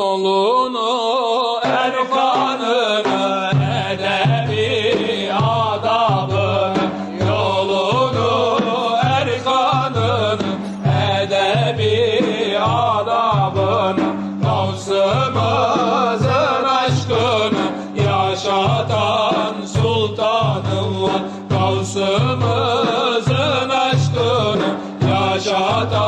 Yolunu erkanını edebi adabını Yolunu erkanını edebi adabını Gavsımızın aşkını yaşatan sultanım var. Aşkını yaşatan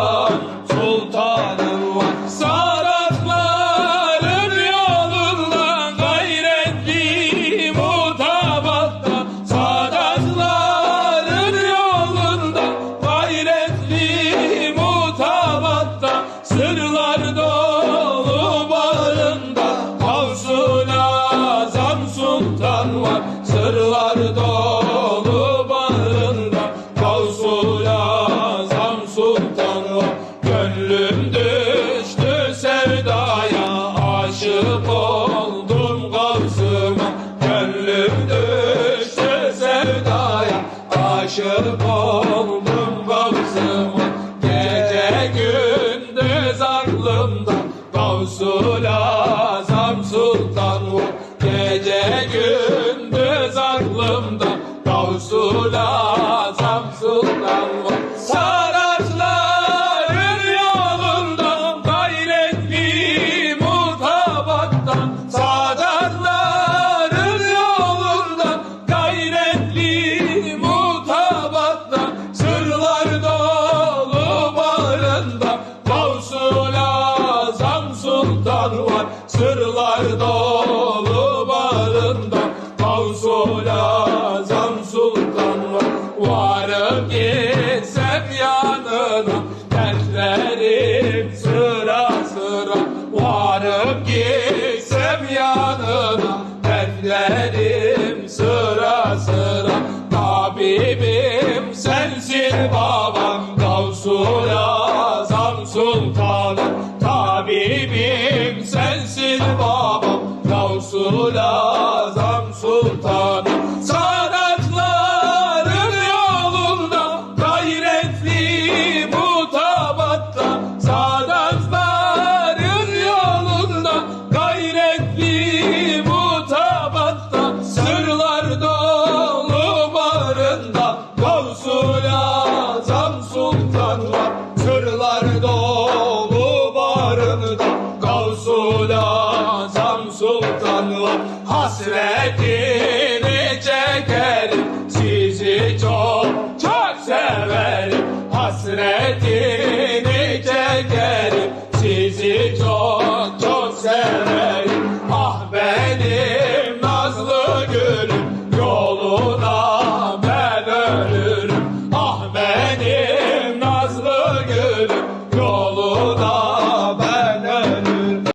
Sultan var Sırlar dolu bağında. Kavsul Azam Sultan var. Gönlüm düştü sevdaya. Aşık oldum Gavsıma Gönlüm düştü sevdaya. Aşık oldum Gavsıma Gece gündüz aklımda. Gavsul Azam Sultan var Gece gündüz aklımda Gavsul Azam Sultan var Saraçların yolunda Gayretli mutabatta Sadatların yolunda Gayretli mutabatta Sırlar dolu bağrında Gavsul Azam Sultan var. Sırlar Gavsul Azam Sultan var Varım gitsem yanına Dertlerim sıra sıra. Varım gitsem yanına Dertlerim sıra sıra. Tabibim sensin babam Gavsul Azam Sultanım. Tabibim sensin babam Gavsul Azam Gavsul Azam Sultan var Hasretini çekerim Sizi çok çok severim Hasretini çekerim Sizi çok çok severim